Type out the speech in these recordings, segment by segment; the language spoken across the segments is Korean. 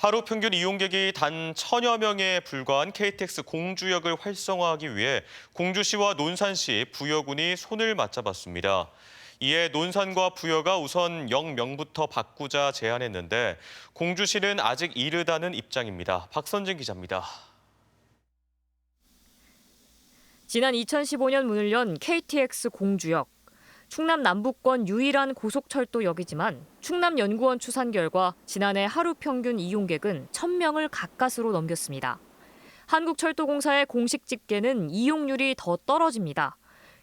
하루 평균 이용객이 단 천여 명에 불과한 KTX 공주역을 활성화하기 위해 공주시와 논산시, 부여군이 손을 맞잡았습니다. 이에 논산과 부여가 우선 역명부터 바꾸자 제안했는데 공주시는 아직 이르다는 입장입니다. 박선진 기자입니다. 지난 2015년 문을 연 KTX 공주역. 충남 남부권 유일한 고속철도역이지만 충남연구원 추산 결과 지난해 하루 평균 이용객은 1000명을 가까스로 넘겼습니다. 한국철도공사의 공식 집계는 이용률이 더 떨어집니다.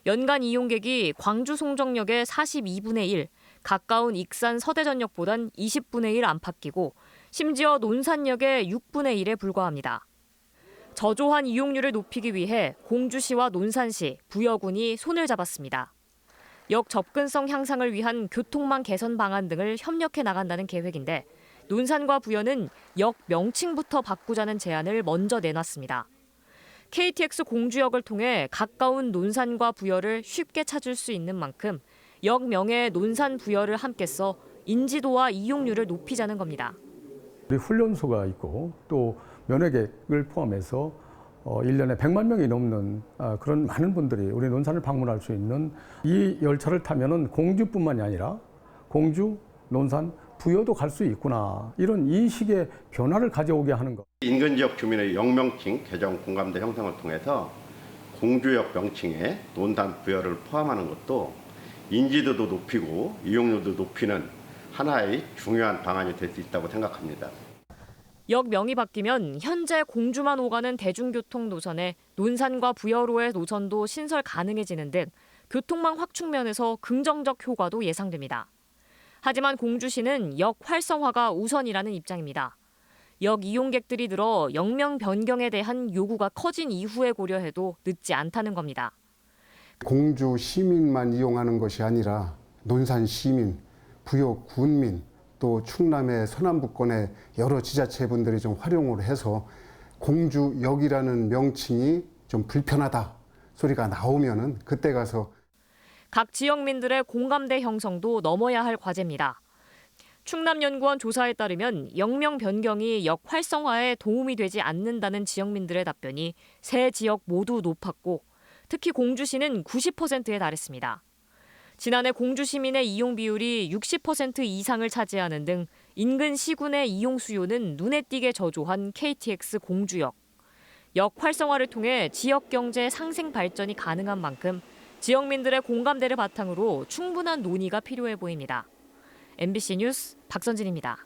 연간 이용객이 광주 송정역의 42분의 1, 가까운 익산 서대전역보단 20분의 1 안팎이고 심지어 논산역의 6분의 1에 불과합니다. 저조한 이용률을 높이기 위해 공주시와 논산시, 부여군이 손을 잡았습니다. 역 접근성 향상을 위한 교통망 개선 방안 등을 협력해 나간다는 계획인데 논산과 부여는 역 명칭부터 바꾸자는 제안을 먼저 내놨습니다. KTX 공주역을 통해 가까운 논산과 부여를 쉽게 찾을 수 있는 만큼 역 명에 논산 부여를 함께 써 인지도와 이용률을 높이자는 겁니다. 우리 훈련소가 있고 또 면회객을 포함해서 어, 1년에 100만 명이 넘는 아, 그런 많은 분들이 우리 논산을 방문할 수 있는 이 열차를 타면은 공주뿐만이 아니라 공주, 논산, 부여도 갈 수 있구나 이런 인식의 변화를 가져오게 하는 것. 인근 지역 주민의 영명칭 개정 공감대 형성을 통해서 공주역 명칭에 논산 부여를 포함하는 것도 인지도도 높이고 이용률도 높이는 하나의 중요한 방안이 될 수 있다고 생각합니다. 역 명이 바뀌면 현재 공주만 오가는 대중교통 노선에 논산과 부여로의 노선도 신설 가능해지는 등 교통망 확충 면에서 긍정적 효과도 예상됩니다. 하지만 공주시는 역 활성화가 우선이라는 입장입니다. 역 이용객들이 늘어 역명 변경에 대한 요구가 커진 이후에 고려해도 늦지 않다는 겁니다. 공주 시민만 이용하는 것이 아니라 논산 시민, 부여 군민, 또 충남의 서남부권의 여러 지자체분들이 좀 활용을 해서 공주역이라는 명칭이 좀 불편하다 소리가 나오면은 그때 가서 각 지역민들의 공감대 형성도 넘어야 할 과제입니다. 충남연구원 조사에 따르면 역명 변경이 역 활성화에 도움이 되지 않는다는 지역민들의 답변이 세 지역 모두 높았고 특히 공주시는 90%에 달했습니다. 지난해 공주 시민의 이용 비율이 60% 이상을 차지하는 등 인근 시군의 이용 수요는 눈에 띄게 저조한 KTX 공주역. 역 활성화를 통해 지역 경제 상생 발전이 가능한 만큼 지역민들의 공감대를 바탕으로 충분한 논의가 필요해 보입니다. MBC 뉴스 박선진입니다.